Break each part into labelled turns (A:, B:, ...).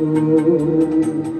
A: Thank you.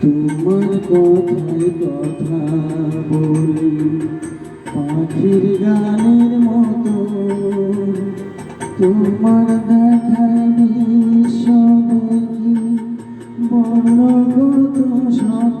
A: তোমার কথায় কথা বলি পাখির গানের মতো। তোমার দেখায় সবাই বড় কত শত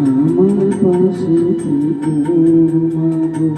A: আমার পাশে থেকে মাগো